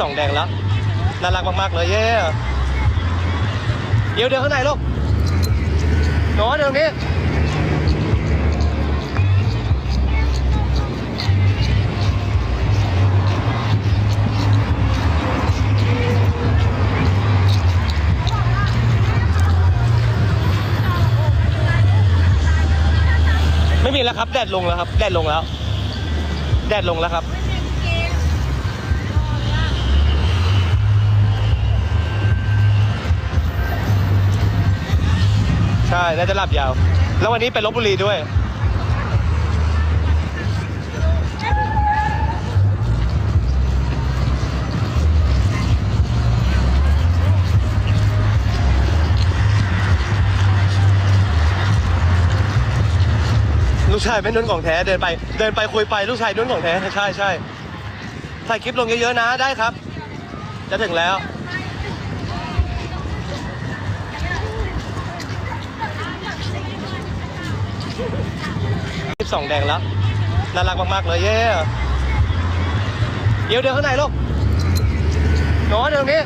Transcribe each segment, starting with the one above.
สองแดงแล้ว น่ารักมาก ๆ เลยเย้เดี๋ยวเดี๋ยวข้างในลูกหนอนเดี๋ยวตรงนี้ไม่มีแล้วครับ แดดลงแล้วครับ แดดลงแล้ว แดดลงแล้วครับ น่าจะหลับยาว แล้ววันนี้ไปลบบุรีด้วย ลูกชายเป็นนุ่นของแท้เดินไป เดินไปคุยไปลูกชายนุ่นของแท้ ใช่ใช่ถ่ายคลิปลงเยอะๆนะได้ครับ จะถึงแล้ว สองแดงแล้ว น่ารักมาก ๆ เลยเย้เดี๋ยวเดี๋ยวข้างในลูกหนอนเดี๋ยวตรงนี้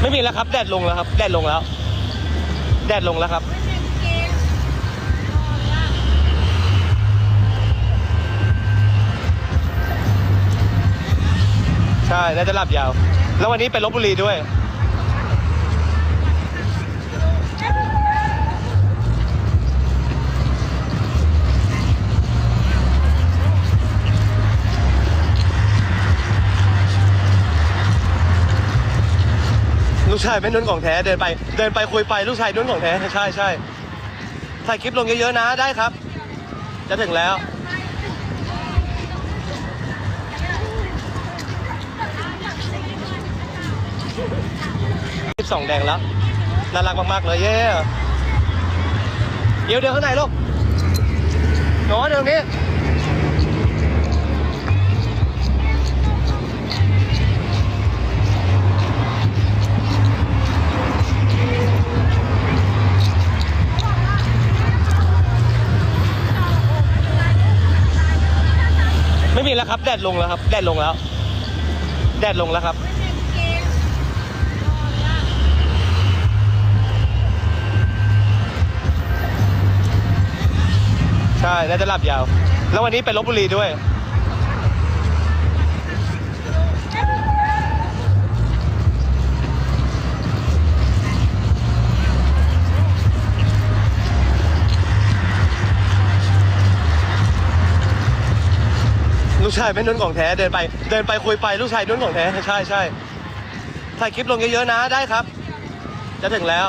ไม่มีแล้วครับ แดดลงแล้วครับ แดดลงแล้ว แดดลงแล้วครับ ช่น่าจะหลับยาว แล้ววันนี้ไปลบบุรีด้วย ลูกชายเป็นนุ่นของแท้เดินไป เดินไปคุยไปลูกชายนุ่นของแท้ ใช่ใช่ถ่ายคลิปลงเยอะๆนะได้ครับ จะถึงแล้ว สองแดงแล้ว น่ารักมาก ๆ เลยเย้เดี๋ยวเดี๋ยวข้างในลูกหนอเดี๋ยวนี้ไม่มีแล้วครับ แดดลงแล้วครับ แดดลงแล้ว แดดลงแล้วครับ ใช่น่าจะหลับยาว แล้ววันนี้ไปลบบุรีด้วย ลูกชายเป็นนุ่นของแท้เดินไป เดินไปคุยไปลูกชายนุ่นของแท้ ใช่ใช่ถ่ายคลิปลงเยอะๆนะได้ครับ จะถึงแล้ว